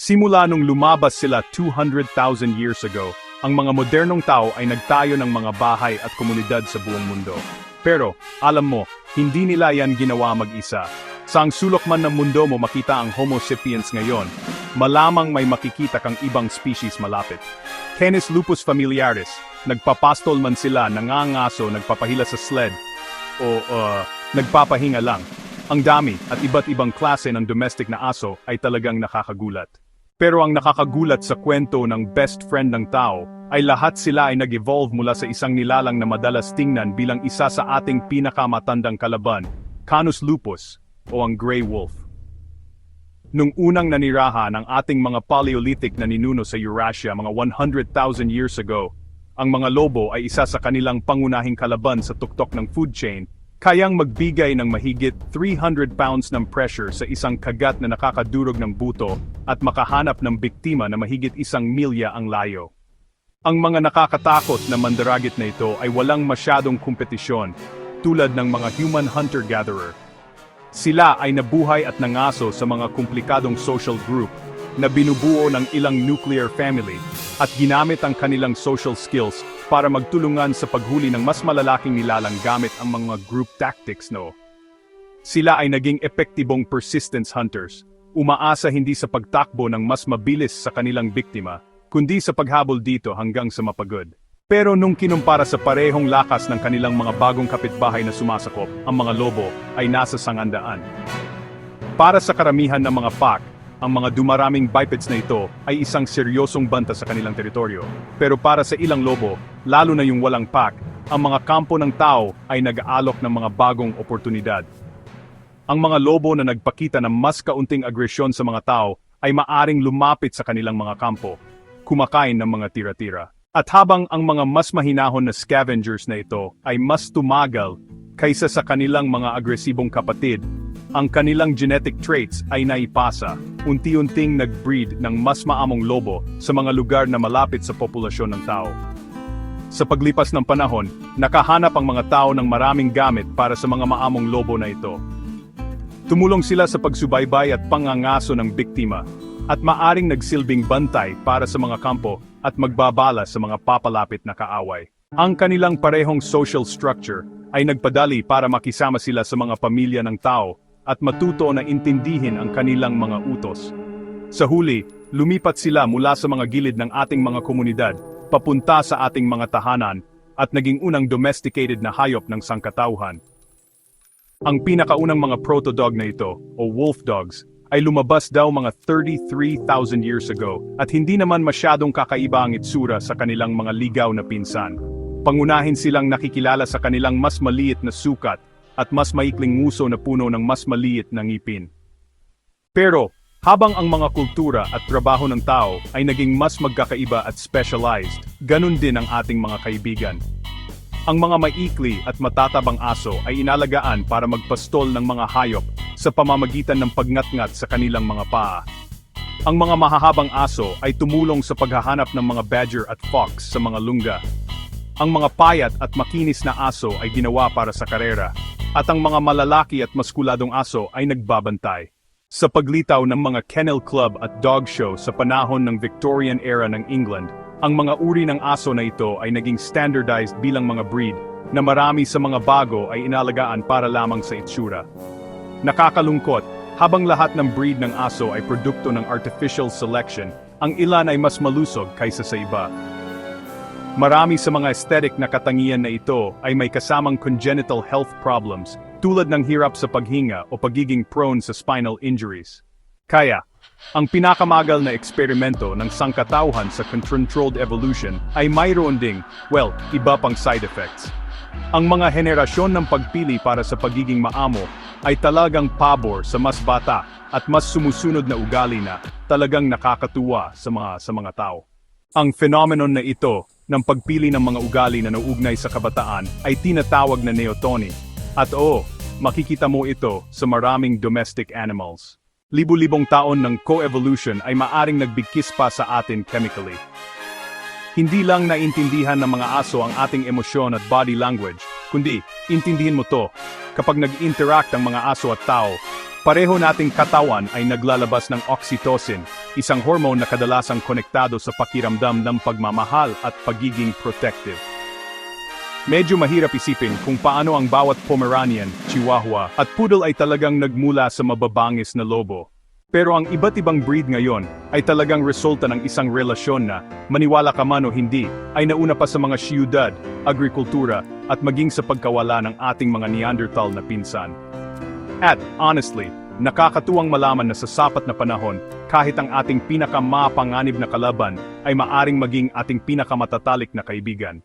Simula nung lumabas sila 200,000 years ago, ang mga modernong tao ay nagtayo ng mga bahay at komunidad sa buong mundo. Pero, alam mo, hindi nila yan ginawa mag-isa. Sa ang sulok man ng mundo mo makita ang Homo sapiens ngayon, malamang may makikita kang ibang species malapit. Canis lupus familiaris, nagpapastol man sila, nangangaso, nagpapahila sa sled, o uh, nagpapahinga lang. Ang dami at iba't ibang klase ng domestic na aso ay talagang nakakagulat. Pero ang nakakagulat sa kwento ng best friend ng tao ay lahat sila ay nag-evolve mula sa isang nilalang na madalas tingnan bilang isa sa ating pinakamatandang kalaban, Canis lupus o ang Grey Wolf. Nung unang nanirahan ng ating mga Paleolithic na ninuno sa Eurasia mga 100,000 years ago, ang mga lobo ay isa sa kanilang pangunahing kalaban sa tuktok ng food chain, kayang magbigay ng mahigit 300 pounds ng pressure sa isang kagat na nakakadurog ng buto at makahanap ng biktima na mahigit isang milya ang layo. Ang mga nakakatakot na mandaragit na ito ay walang masyadong kompetisyon, tulad ng mga human hunter-gatherer. Sila ay nabuhay at nangaso sa mga komplikadong social group na binubuo ng ilang nuclear family at ginamit ang kanilang social skills para magtulungan sa paghuli ng mas malalaking nilalang gamit ang mga group tactics no. Sila ay naging epektibong persistence hunters, umaasa hindi sa pagtakbo ng mas mabilis sa kanilang biktima, kundi sa paghabol dito hanggang sa mapagod. Pero nung kinumpara sa parehong lakas ng kanilang mga bagong kapitbahay na sumasakop, ang mga lobo ay nasa sangandaan. Para sa karamihan ng mga pack, ang mga dumaraming bipeds na ito ay isang seryosong banta sa kanilang teritoryo. Pero para sa ilang lobo, lalo na yung walang pack, ang mga kampo ng tao ay nag-aalok ng mga bagong oportunidad. Ang mga lobo na nagpakita ng mas kaunting agresyon sa mga tao ay maaring lumapit sa kanilang mga kampo, kumakain ng mga tira-tira. At habang ang mga mas mahinahon na scavengers na ito ay mas tumagal kaysa sa kanilang mga agresibong kapatid, ang kanilang genetic traits ay naipasa, unti-unting nag-breed ng mas maamong lobo sa mga lugar na malapit sa populasyon ng tao. Sa paglipas ng panahon, nakahanap ang mga tao ng maraming gamit para sa mga maamong lobo na ito. Tumulong sila sa pagsubaybay at pangangaso ng biktima, at maaring nagsilbing bantay para sa mga kampo at magbabala sa mga papalapit na kaaway. Ang kanilang parehong social structure ay nagpadali para makisama sila sa mga pamilya ng tao at matuto na intindihin ang kanilang mga utos. Sa huli, lumipat sila mula sa mga gilid ng ating mga komunidad, papunta sa ating mga tahanan, at naging unang domesticated na hayop ng sangkatauhan. Ang pinakaunang mga proto-dog na ito, o wolf dogs, ay lumabas daw mga 33,000 years ago at hindi naman masyadong kakaiba ang itsura sa kanilang mga ligaw na pinsan. Pangunahin silang nakikilala sa kanilang mas maliit na sukat at mas maikling nguso na puno ng mas maliit na ngipin. Pero, habang ang mga kultura at trabaho ng tao ay naging mas magkakaiba at specialized, ganun din ang ating mga kaibigan. Ang mga maikli at matatabang aso ay inalagaan para magpastol ng mga hayop sa pamamagitan ng pagngatngat sa kanilang mga paa. Ang mga mahahabang aso ay tumulong sa paghahanap ng mga badger at fox sa mga lungga. Ang mga payat at makinis na aso ay ginawa para sa karera, at ang mga malalaki at maskuladong aso ay nagbabantay. Sa paglitaw ng mga kennel club at dog show sa panahon ng Victorian era ng England, ang mga uri ng aso na ito ay naging standardized bilang mga breed na marami sa mga bago ay inalagaan para lamang sa itsura. Nakakalungkot, habang lahat ng breed ng aso ay produkto ng artificial selection, ang ilan ay mas malusog kaysa sa iba. Marami sa mga aesthetic na katangian na ito ay may kasamang congenital health problems, tulad ng hirap sa paghinga o pagiging prone sa spinal injuries. Kaya, ang pinakamagal na eksperimento ng sangkatauhan sa controlled evolution ay mayroon ding, well, iba pang side effects. Ang mga henerasyon ng pagpili para sa pagiging maamo ay talagang pabor sa mas bata at mas sumusunod na ugali na talagang nakakatuwa sa mga sa mga tao. Ang phenomenon na ito ng pagpili ng mga ugali na nauugnay sa kabataan ay tinatawag na neotony. At oo, makikita mo ito sa maraming domestic animals. Libu-libong taon ng co-evolution ay maaring nagbigkis pa sa atin chemically. Hindi lang naintindihan ng mga aso ang ating emosyon at body language, kundi intindihin mo to, kapag nag-interact ang mga aso at tao, pareho nating katawan ay naglalabas ng oxytocin, isang hormone na kadalasang konektado sa pakiramdam ng pagmamahal at pagiging protective. Medyo mahirap isipin kung paano ang bawat Pomeranian, Chihuahua, at Poodle ay talagang nagmula sa mababangis na lobo. Pero ang iba't ibang breed ngayon ay talagang resulta ng isang relasyon na, maniwala ka man o hindi, ay nauna pa sa mga siyudad, agrikultura, at maging sa pagkawala ng ating mga Neanderthal na pinsan. At, honestly, nakakatuwang malaman na sa sapat na panahon, kahit ang ating pinakamapanganib na kalaban ay maaring maging ating pinakamatatalik na kaibigan.